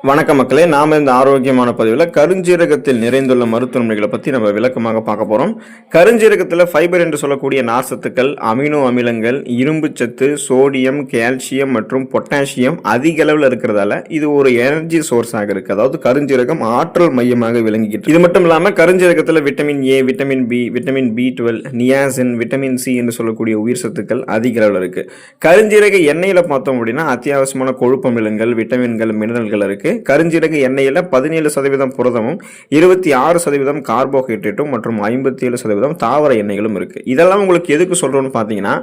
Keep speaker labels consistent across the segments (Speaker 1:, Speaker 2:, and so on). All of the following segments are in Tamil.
Speaker 1: வணக்க மக்களே நாம் இந்த ஆரோக்கியமான பதிவில் கருஞ்சீரகத்தில் நிறைந்துள்ள மருத்துவமனைகளை பற்றி நம்ம விளக்கமாக பார்க்க போகிறோம் கருஞ்சீரகத்தில் ஃபைபர் என்று சொல்லக்கூடிய நார்சத்துக்கள் அமினோ அமிலங்கள் இரும்பு சத்து சோடியம் கால்சியம் மற்றும் பொட்டாசியம் அதிக அளவில் இருக்கிறதால இது ஒரு எனர்ஜி சோர்ஸாக இருக்குது அதாவது கருஞ்சீரகம் ஆற்றல் மையமாக விளங்கிக்கிட்டு இது மட்டும் இல்லாமல் கருஞ்சீரகத்தில் vitamin A vitamin B vitamin B twelve niacin vitamin C என்று சொல்லக்கூடிய உயிர் சத்துக்கள் அதிக அளவில் இருக்குது கருஞ்சீரக எண்ணெயில் பார்த்தோம் அப்படின்னா அத்தியாவசியமான கொழுப்பு அமிலங்கள் விட்டமின்கள் மினரல்கள் இருக்குது கருஞ்சீரக எண்ணெயில் பதினேழு சதவீதம் புரதமும் இருபத்தி ஆறு சதவீதம் கார்போஹைட்ரேட்டும் மற்றும் ஐம்பத்தி ஏழு சதவீதம் தாவர எண்ணெய்களும் இருக்குது இதெல்லாம் உங்களுக்கு எதுக்கு சொல்கிறோன்னு பார்த்தீங்கன்னா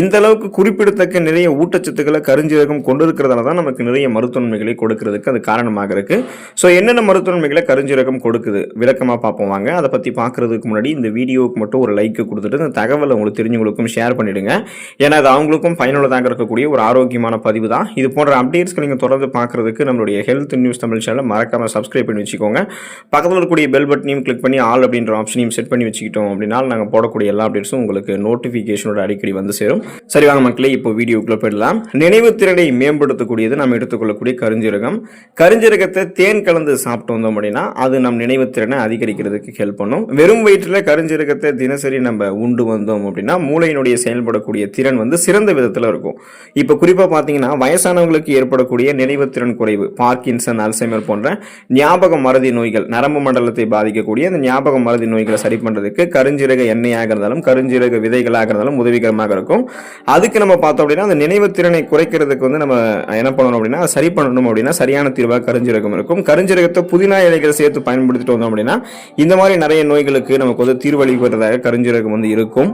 Speaker 1: இந்த அளவுக்கு குறிப்பிடத்தக்க நிறைய ஊட்டச்சத்துக்களை கருஞ்சீரகம் கொண்டு இருக்கிறதால தான் நமக்கு நிறைய மருத்துவன்மைகளை கொடுக்கறதுக்கு அது காரணமாக இருக்குது ஸோ என்னென்ன மருத்துவன்மைகளை கருஞ்சீரகம் கொடுக்குது? விளக்கமாக பார்ப்போம் வாங்க. அதை பற்றி பார்க்குறதுக்கு முன்னாடி இந்த வீடியோவுக்கு மட்டும் ஒரு லைக் கொடுத்துட்டு இந்த தகவலை உங்களுக்கு தெரிஞ்சவங்களுக்கும் ஷேர் பண்ணிடுங்க. ஏன்னா அது அவங்களுக்கும் பயனுள்ளதாக இருக்கக்கூடிய ஒரு ஆரோக்கியமான பதிவு தான். இது போன்ற அப்டேட்ஸ்க்கு நீங்கள் தொடர்ந்து பார்க்குறதுக்கு நம்மளுடைய ஹெல்த் நியூஸ் தமிழ் சேனலை மறக்காமல் சப்ஸ்கிரைப் பண்ணி வச்சுக்கோங்க. பக்கத்தில் இருக்கக்கூடிய பெல் பட்டனையும் கிளிக் பண்ணி ஆல் அப்படின்ற ஆப்ஷனையும் செட் பண்ணி வச்சுக்கிட்டோம் அப்படின்னா நாங்கள் போடக்கூடிய எல்லா அப்டேட்ஸும் உங்களுக்கு நோட்டிஃபிகேஷனோட அடிக்கடி வந்து சேரும். சரி வாங்க மக்களே இப்போ வீடியோக்குள்ளே போயிடலாம். நினைவு திறனை மேம்படுத்தக்கூடியது நம்ம எடுத்துக்கொள்ளக்கூடிய கருஞ்சீரகம். கருஞ்சீரகத்தை தேன் கலந்து சாப்பிட்டு வந்தோம் அப்படின்னா அது நம் நினைவு திறனை அதிகரிக்கிறதுக்கு ஹெல்ப் பண்ணும். வெறும் வயிற்றில் கருஞ்சீரகத்தை தினசரி நம்ம உண்டு வந்தோம் அப்படின்னா மூளையினுடைய செயல்படக்கூடிய திறன் வந்து சிறந்த விதத்தில் இருக்கும். இப்போ குறிப்பாக பார்த்தீங்கன்னா வயசானவங்களுக்கு ஏற்படக்கூடிய நினைவு திறன் குறைவு பார்க்கின் பார்க்கின்சன் அல்சைமர் போன்ற ஞாபக மருதி நோய்கள் நரம்பு மண்டலத்தை பாதிக்கக்கூடிய அந்த ஞாபக மருதி நோய்களை சரி பண்ணுறதுக்கு கருஞ்சீரக எண்ணெயாக இருந்தாலும் கருஞ்சீரக விதைகளாக இருந்தாலும் உதவிகரமாக இருக்கும். அதுக்கு நம்ம பார்த்தோம் அப்படின்னா அந்த நினைவு திறனை குறைக்கிறதுக்கு வந்து நம்ம என்ன பண்ணணும் அப்படின்னா சரி பண்ணணும் அப்படின்னா சரியான தீர்வாக கருஞ்சீரகம் இருக்கும். கருஞ்சீரகத்தை புதினா இலைகளை சேர்த்து பயன்படுத்திட்டு வந்தோம் அப்படின்னா இந்த மாதிரி நிறைய நோய்களுக்கு நமக்கு வந்து அளிப்பதாக கருஞ்சீரகம் வந்து இருக்கும்.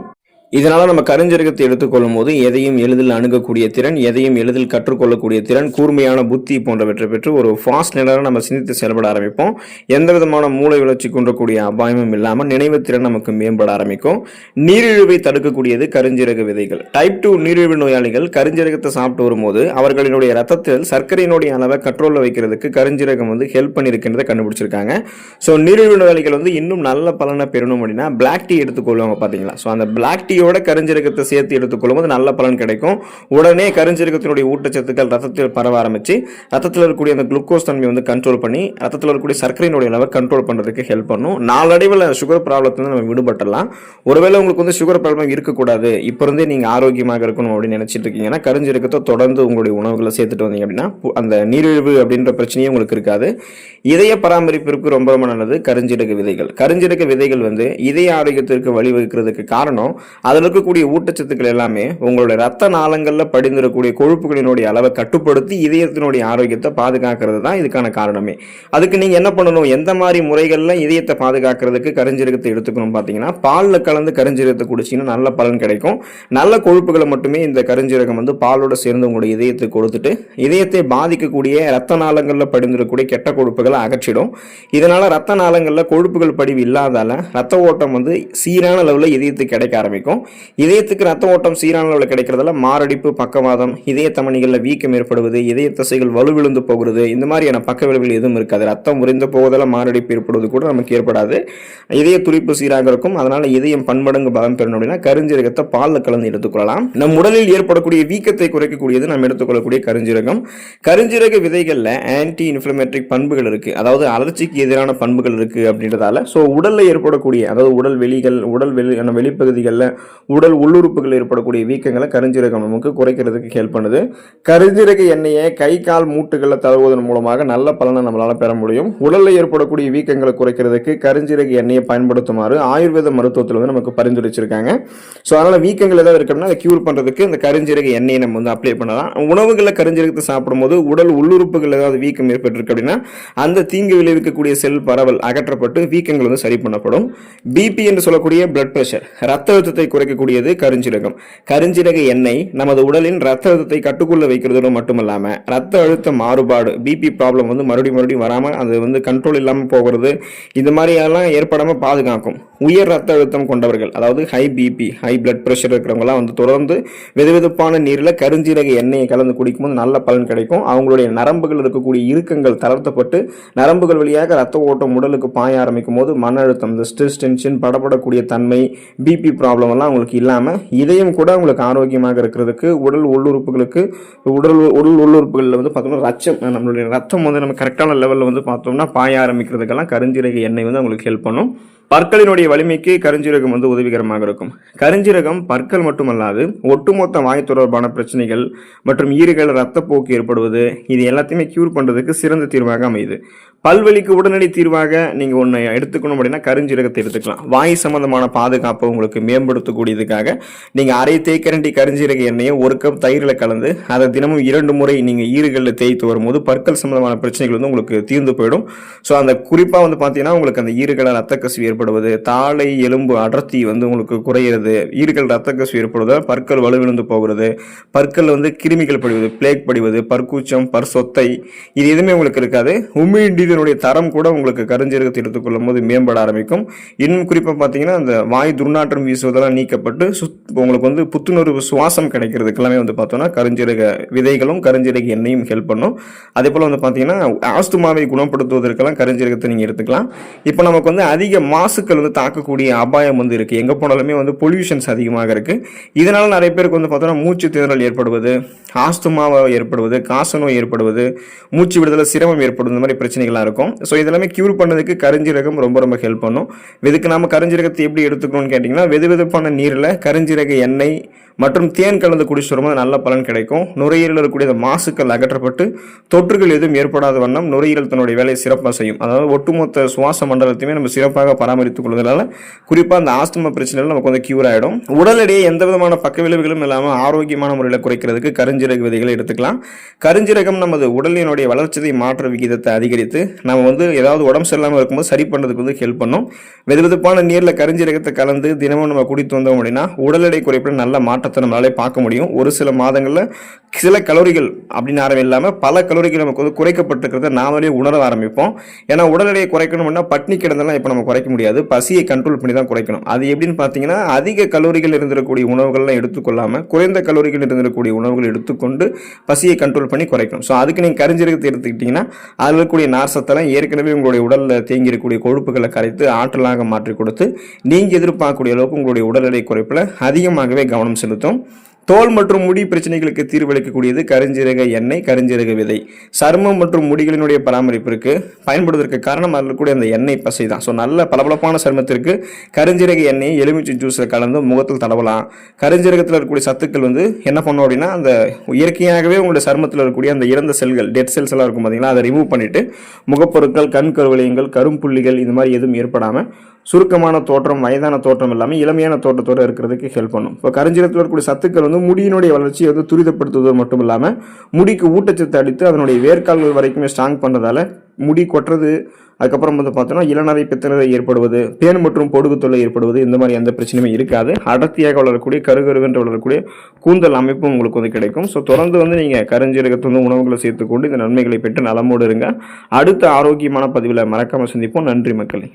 Speaker 1: இதனால் நம்ம கருஞ்சீரகத்தை எடுத்துக்கொள்ளும் போது எதையும் எளிதில் அணுகக்கூடிய திறன் எதையும் எளிதில் கற்றுக்கொள்ளக்கூடிய திறன் கூர்மையான புத்தி போன்றவற்றை பெற்று ஒரு ஃபாஸ்ட் நிலையில் நம்ம சிந்தித்து செயல்பட ஆரம்பிப்போம். எந்த விதமான மூளை வளர்ச்சி கொண்டக்கூடிய அபாயமும் இல்லாமல் நினைவு திறன் நமக்கு மேம்பட ஆரம்பிக்கும். நீரிழிவை தடுக்கக்கூடியது கருஞ்சீரக விதைகள். டைப் டூ நீரிழிவு நோயாளிகள் கருஞ்சீரகத்தை சாப்பிட்டு வரும்போது அவர்களினுடைய ரத்தத்தில் சர்க்கரையினுடைய அளவை கண்ட்ரோலில் வைக்கிறதுக்கு கருஞ்சீரகம் வந்து ஹெல்ப் பண்ணியிருக்கின்றதை கண்டுபிடிச்சிருக்காங்க. ஸோ நீரிழிவு நோயாளிகள் வந்து இன்னும் நல்ல பலனை பெறணும் அப்படின்னா பிளாக் டீ எடுத்துக்கொள்வாங்க பார்த்தீங்களா ஸோ அந்த பிளாக் டீயோட கருஞ்சீரகத்தை சேர்த்து எடுத்துக்கொள்ளும் போது நல்ல பலன் கிடைக்கும். உடனே கருஞ்சீரகத்தினுடைய ஊட்டச்சத்துக்கள் ரத்தத்தில் பரவ ஆரம்பிச்சு ரத்தத்தில் இருக்கக்கூடிய அந்த குளுக்கோஸ் தன்மை வந்து கண்ட்ரோல் பண்ணி ரத்தத்தில் இருக்கக்கூடிய சர்க்கரையினுடைய அளவை கண்ட்ரோல் பண்ணுறதுக்கு ஹெல்ப் பண்ணும். நாளடைவில் சுகர் ப்ராப்ளத்துலேருந்து நம்ம விடுபட்டலாம் ஒருவேளை உங்களுக்கு வந்து சுகர் ப்ராப்ளம் இருக்கக்கூடாது. இப்போ இருந்தே நீங்கள் ஆரோக்கியமாக இருக்கணும் அப்படின்னு நினச்சிட்டு இருக்கீங்கன்னா கருஞ்சீரகத்தை தொடர்ந்து உங்களுடைய உணவுகளை சேர்த்துட்டு வந்தீங்க அப்படின்னா அந்த நீரிழிவு அப்படின்ற பிரச்சனையே உங்களுக்கு இருக்காது. இதய பராமரிப்பிற்கு ரொம்ப ரொம்ப நல்லது கருஞ்சீரக விதைகள். கருஞ்சீரக விதைகள் வந்து இதய ஆரோக்கியத்திற்கு வழிவகுக்கிறதுக்கு காரணம் அதில் இருக்கக்கூடிய ஊட்டச்சத்துக்கள் எல்லாமே உங்களுடைய ரத்த நாளங்களில் படிந்திருக்கக்கூடிய கொழுப்புகளினுடைய அளவை கட்டுப்படுத்தி இதயத்தினுடைய ஆரோக்கியத்தை பாதுகாக்கிறது தான் இதுக்கான காரணமே. அதுக்கு நீங்கள் என்ன பண்ணணும்? எந்த மாதிரி முறைகளில் இதயத்தை பாதுகாக்கிறதுக்கு கரிஞ்சீரகத்தை எடுத்துக்கணும் பார்த்தீங்கன்னா பாலில் கலந்து கரிஞ்சீரகத்தை குடிச்சிங்கன்னா நல்ல பலன் கிடைக்கும். நல்ல கொழுப்புகளை மட்டுமே இந்த கரிஞ்சீரகம் வந்து பாலோட சேர்ந்து உங்களுடைய இதயத்தை கொடுத்துட்டு இதயத்தை பாதிக்கக்கூடிய ரத்த நாளங்களில் படிந்திருக்கக்கூடிய கெட்ட கொழுப்புகளை அகற்றிடும். இதனால் ரத்த நாளங்களில் கொழுப்புகள் படிவு இல்லாதால ரத்த ஓட்டம் வந்து சீரான அளவில் இதயத்துக்கு கிடைக்க ஆரம்பிக்கும். இதயத்துக்கு ரத்த ஓட்டம் சீரான அளவில் கிடைக்கிறதால மாரடைப்பு பக்கவாதம் இதய தமணிகளில் வீக்கம் ஏற்படுவது இதய தசைகள் வலுவிழுந்து போகிறது இந்த மாதிரியான பக்க விளைவுகள் எதுவும் இருக்காது. ரத்தம் உறைந்து போவதால் மாரடைப்பு ஏற்படுவது கூட நமக்கு ஏற்படாது. இதய துடிப்பு சீராக இருக்கும். அதனால இதயம் பன்மடங்கு பலம் பெறணும் அப்படின்னா கருஞ்சீரகத்தை பாலில் கலந்து எடுத்துக்கொள்ளலாம். நம் உடலில் ஏற்படக்கூடிய வீக்கத்தை குறைக்கக்கூடியது நாம் எடுத்துக்கொள்ளக்கூடிய கருஞ்சீரகம். கருஞ்சீரக விதைகளில் ஆன்டி இன்ஃப்ளமேட்ரிக் பண்புகள் இருக்கு. அதாவது அலர்ச்சிக்கு எதிரான பண்புகள் இருக்கு அப்படின்றதால. ஸோ உடலில் ஏற்படக்கூடிய அதாவது உடல் வெளிகள் உடல் வெளி வெளிப்பகுதிகளில் உடல் உள்ளுறுப்புகள் ஏற்படக்கூடிய வீக்கங்களை கருஞ்சீரகம் நமக்கு குறைக்கிறதுக்கு ஹெல்ப் பண்ணுது. கருஞ்சீரக எண்ணெயை கை கால் மூட்டுகளில் தழுவுவதன் மூலமாக நல்ல பலனை நம்மளால் பெற முடியும். உடலில் ஏற்படக்கூடிய வீக்கங்களை குறைக்கிறதுக்கு கருஞ்சீரக எண்ணெயை பயன்படுத்துமாறு ஆயுர்வேத மருத்துவத்தில் வந்து நமக்கு பரிந்துரைச்சிருக்காங்க ஸோ அதனால் வீக்கங்கள் ஏதாவது இருக்கணும்னா அதை க்யூர் பண்ணுறதுக்கு இந்த கருஞ்சீரக எண்ணெயை நம்ம வந்து அப்ளை பண்ணலாம். உணவுகளில் கருஞ்சீரகத்தை சாப்பிடும்போது உடல் உள்ளுறுப்புகள் ஏதாவது வீக்கம் ஏற்பட்டிருக்கு அப்படின்னா அந்த தீங்கு விளைவிக்கக்கூடிய செல் பரவல் அகற்றப்பட்டு வீக்கங்கள் வந்து சரி பண்ணப்படும். பிபி என்று சொல்லக்கூடிய பிளட் ப்ரெஷர் ரத்த அழுத்தத்தை குறைக்கக்கூடியது கருஞ்சீரகம். கருஞ்சீரக எண்ணெய் நமது உடலின் ரத்த அழுத்தத்தை கட்டுக்குள்ள வைக்கிறதோடு மட்டுமல்லாமல் ரத்த அழுத்த மாறுபாடு பிபி ப்ராப்ளம் வந்து மறுபடியும் மறுபடியும் வராம அது வந்து கண்ட்ரோல் இல்லாமல் போகிறது. இந்த மாதிரியெல்லாம் ஏற்படாமல் பாதுகாக்கும். உயர் ரத்த அழுத்தம் கொண்டவர்கள் அதாவது high BP high blood pressure இருக்கிறவங்கலாம் வந்து தொடர்ந்து வெதுவெதுப்பான நீரில் கருஞ்சீரக எண்ணெயை கலந்து குடிக்கும்போது நல்ல பலன் கிடைக்கும். அவங்களுடைய நரம்புகள் இருக்கக்கூடிய இறுக்கங்கள் தளர்த்தப்பட்டு நரம்புகள் வழியாக ரத்த ஓட்டம் உடலுக்கு பாய ஆரம்பிக்கும் போது மன அழுத்தம் இந்த ஸ்ட்ரெஸ் டென்ஷன் படப்படக்கூடிய தன்மை பிபி ப்ராப்ளம் எல்லாம் அவங்களுக்கு உங்களுக்கு இல்லாமல் இதயம் கூட உங்களுக்கு ஆரோக்கியமாக இருக்கிறதுக்கு உடல் உள்ளுறுப்புகளுக்கு உடல் உடல் உள்ளுறுப்புகளில் வந்து பார்த்தோம்னா ரச்சம் நம்மளுடைய ரத்தம் வந்து நம்ம கரெக்டான லெவலில் வந்து பார்த்தோம்னா பாய ஆரம்பிக்கிறதுக்கெல்லாம் கருஞ்சீரக எண்ணெய் வந்து அவங்களுக்கு ஹெல்ப் பண்ணும். பற்களினுடைய வலிமைக்கு கருஞ்சீரகம் வந்து உதவிகரமாக இருக்கும். கருஞ்சீரகம் பற்கள் மட்டுமல்லாது ஒட்டுமொத்த வாய் தொடர்பான பிரச்சனைகள் மற்றும் ஈறுகள் ரத்தப்போக்கு ஏற்படுவது இது எல்லாத்தையுமே கியூர் பண்ணுறதுக்கு சிறந்த தீர்வாக அமையுது. பல்வலிக்கு உடனடி தீர்வாக நீங்கள் ஒன்று எடுத்துக்கணும் அப்படின்னா கருஞ்சீரகத்தை எடுத்துக்கலாம். வாய் சம்பந்தமான பாதுகாப்பை உங்களுக்கு மேம்படுத்தக்கூடியதுக்காக நீங்கள் அரை தேக்கரண்டி கருஞ்சீரக எண்ணெயை ஒரு கப் தயிரில் கலந்து அதை தினமும் இரண்டு முறை நீங்கள் ஈறுகளில் தேய்த்து வரும்போது பற்கள் சம்பந்தமான பிரச்சனைகள் வந்து உங்களுக்கு தீர்ந்து போயிடும். ஸோ அந்த குறிப்பாக வந்து பார்த்தீங்கன்னா உங்களுக்கு அந்த ஈறுகளை ரத்த கசிவு ஏற்படுவது தாளை எலும்பு அடர்த்தி வந்து உங்களுக்கு குறையிறது ஈர்கள் ரத்த கசிவு ஏற்படுவதால் பற்கள் வலுவிழந்து போகிறது பற்கள் வந்து கிருமிகள் படிவது பிளேக் படிவது பற்கூச்சம் பற் சொத்தை இது எதுவுமே உங்களுக்கு இருக்காது. உமிழ்நீர் தரம் கூட உங்களுக்கு கருஞ்சீரகத்தை எடுத்துக்கொள்ளும் போது மேம்பட ஆரம்பிக்கும். இன்னும் குறிப்பாக பார்த்தீங்கன்னா அந்த வாய் துர்நாற்றம் வீசுவதெல்லாம் நீக்கப்பட்டு சுத் உங்களுக்கு வந்து புத்துணர்வு சுவாசம் கிடைக்கிறதுக்கு எல்லாமே வந்து பார்த்தோம்னா கருஞ்சீரக விதைகளும் கருஞ்சீரக எண்ணெயும் ஹெல்ப் பண்ணும். அதே போல் வந்து பார்த்தீங்கன்னா ஆஸ்துமாவை குணப்படுத்துவதற்கெல்லாம் கருஞ்சீரகத்தை நீங்கள் எடுத்துக்கலாம். இப்போ நமக்கு வந்து அதிக மாசுக்கள் வந்து தாக்கக்கூடிய அபாயம் வந்து இருக்குது எங்கே போனாலுமே வந்து பொல்யூஷன்ஸ் அதிகமாக இருக்குது இதனால் நிறைய பேருக்கு வந்து பார்த்தோன்னா மூச்சு திணறல் ஏற்படுவது ஆஸ்துமாவை ஏற்படுவது காசநோய் ஏற்படுவது மூச்சு விடுதலை சிரமம் ஏற்படுவது இந்த மாதிரி பிரச்சனைகள்லாம் இருக்கும். ஸோ இதெல்லாமே க்யூர் பண்ணதுக்கு கருஞ்சீரகம் ரொம்ப ரொம்ப ஹெல்ப் பண்ணும். இதுக்கு நாம கருஞ்சீரகத்தை எப்படி எடுத்துக்கணும்னு கேட்டிங்கன்னா வெது வெதுப்பான நீரில் கருஞ்சீரக எண்ணெய் மற்றும் தேன் கலந்து குடிச்சு வரும்போது நல்ல பலன் கிடைக்கும். நுரையீரலில் இருக்கக்கூடிய மாசுக்கள் அகற்றப்பட்டு தொற்றுகள் எதுவும் ஏற்படாத வண்ணம் நுரையீரல் தன்னுடைய வேலையை சிறப்பாக செய்யும். அதாவது ஒட்டுமொத்த சுவாச மண்டலத்தையுமே நம்ம சிறப்பாக பராமரித்துக் கொள்வதனால குறிப்பாக அந்த ஆஸ்துமா பிரச்சனைகள் நமக்கு வந்து கியூர் ஆகிடும் உடல் எடையை எந்த விதமான பக்க விளைவுகளும் இல்லாமல் ஆரோக்கியமான முறையில் குறைக்கிறதுக்கு கருஞ்சீரக விதைகளை எடுத்துக்கலாம். கருஞ்சீரகம் நமது உடலினுடைய வளர்ச்சிதை மாற்ற விகிதத்தை அதிகரித்து நம்ம வந்து ஏதாவது உடம்பு சரியில்லாமல் இருக்கும்போது சரி பண்ணுறதுக்கு வந்து ஹெல்ப் பண்ணும். வெதுவெதுப்பான நீரில் கருஞ்சீரகத்தை கலந்து தினமும் நம்ம குடித்து வந்தோம் அப்படின்னா உடல் எடை குறைப்பில் நல்ல மாற்றத்தை நம்மளாலே பார்க்க முடியும். ஒரு சில மாதங்களில் சில கலோரிகள் அப்படின்னு ஆரம்பம் இல்லாமல் பல கலோரிகள் நமக்கு வந்து குறைக்கப்பட்டிருக்கிறத நாமளே உணர ஆரம்பிப்போம். ஏன்னா உடல் எடையை குறைக்கணும்னா பட்னி கிடந்தெல்லாம் இப்போ நம்ம குறைக்க முடியும் முடியாது. பசியை கண்ட்ரோல் பண்ணி தான் குறைக்கணும். அது எப்படின்னு பார்த்தீங்கன்னா அதிக கலோரிகள் இருந்திருக்கக்கூடிய உணவுகள்லாம் எடுத்துக்கொள்ளாமல் குறைந்த கலோரிகள் இருந்திருக்கக்கூடிய உணவுகள் எடுத்துக்கொண்டு பசியை கண்ட்ரோல் பண்ணி குறைக்கணும். ஸோ அதுக்கு நீங்கள் கரிஞ்சீரகத்தை எடுத்துக்கிட்டிங்கன்னா அதில் இருக்கக்கூடிய நார்சத்தெல்லாம் ஏற்கனவே உங்களுடைய உடலில் தேங்கி இருக்கக்கூடிய கொழுப்புகளை கரைத்து ஆற்றலாக மாற்றி கொடுத்து நீங்கள் எதிர்பார்க்கக்கூடிய அளவுக்கு உங்களுடைய உடல் எடை குறைப்பில் அதிகமாகவே கவனம் செலுத்தும். தோல் மற்றும் முடி பிரச்சனைகளுக்கு தீர்வளிக்கக்கூடியது கருஞ்சீரக எண்ணெய் கருஞ்சீரக விதை. சருமம் மற்றும் முடிகளினுடைய பராமரிப்பிற்கு பயன்படுவதற்கு காரணம் அதில் இருக்கக்கூடிய அந்த எண்ணெய் பசை தான். ஸோ நல்ல பளபளப்பான சருமத்திற்கு கருஞ்சீரக எண்ணெயை எலுமிச்சை ஜூஸில் கலந்து முகத்தில் தடவலாம். கருஞ்சீரகத்தில் இருக்கக்கூடிய சத்துக்கள் வந்து என்ன பண்ணும் அப்படின்னா அந்த இயற்கையாகவே உங்களுடைய சருமத்தில் இருக்கக்கூடிய அந்த இறந்த செல்கள் டெட் செல்ஸ் எல்லாம் இருக்கும் பார்த்தீங்கன்னா அதை ரிமூவ் பண்ணிட்டு முகப்பொருட்கள் கண் கருவளையங்கள் கரும்புள்ளிகள் இந்த மாதிரி எதுவும் ஏற்படாமல் சுருக்கமான தோற்றம் வயதான தோற்றம் இல்லாமல் இளமையான தோற்றத்தோடு இருக்கிறதுக்கு ஹெல்ப் பண்ணும். இப்போ கருஞ்சீரகத்தில் இருக்கக்கூடிய சத்துக்கள் வந்து முடியினுடைய வளர்ச்சியை வந்து துரிதப்படுத்துவது மட்டும் இல்லாமல் முடிக்கு ஊட்டச்சத்து அளித்து அதனுடைய வேர்க்கால்கள் வரைக்குமே ஸ்ட்ராங் பண்ணுறதால முடி கொட்டுறது அதுக்கப்புறம் வந்து பார்த்தோன்னா இளநரை பித்தநரை ஏற்படுவது பேன் மற்றும் பொடுகு தொல்லை ஏற்படுவது இந்த மாதிரி எந்த பிரச்சனையுமே இருக்காது. அடர்த்தியாக வளரக்கூடிய கருகருவென்று வளரக்கூடிய கூந்தல் அமைப்பும் உங்களுக்கு வந்து கிடைக்கும். ஸோ தொடர்ந்து வந்து நீங்கள் கருஞ்சீரகத்து வந்து உணவுகளை சேர்த்துக்கொண்டு இந்த நன்மைகளை பெற்று நலமோடு இருங்க. அடுத்த ஆரோக்கியமான பதிவில் மறக்காமல் சந்திப்போம். நன்றி மக்களே.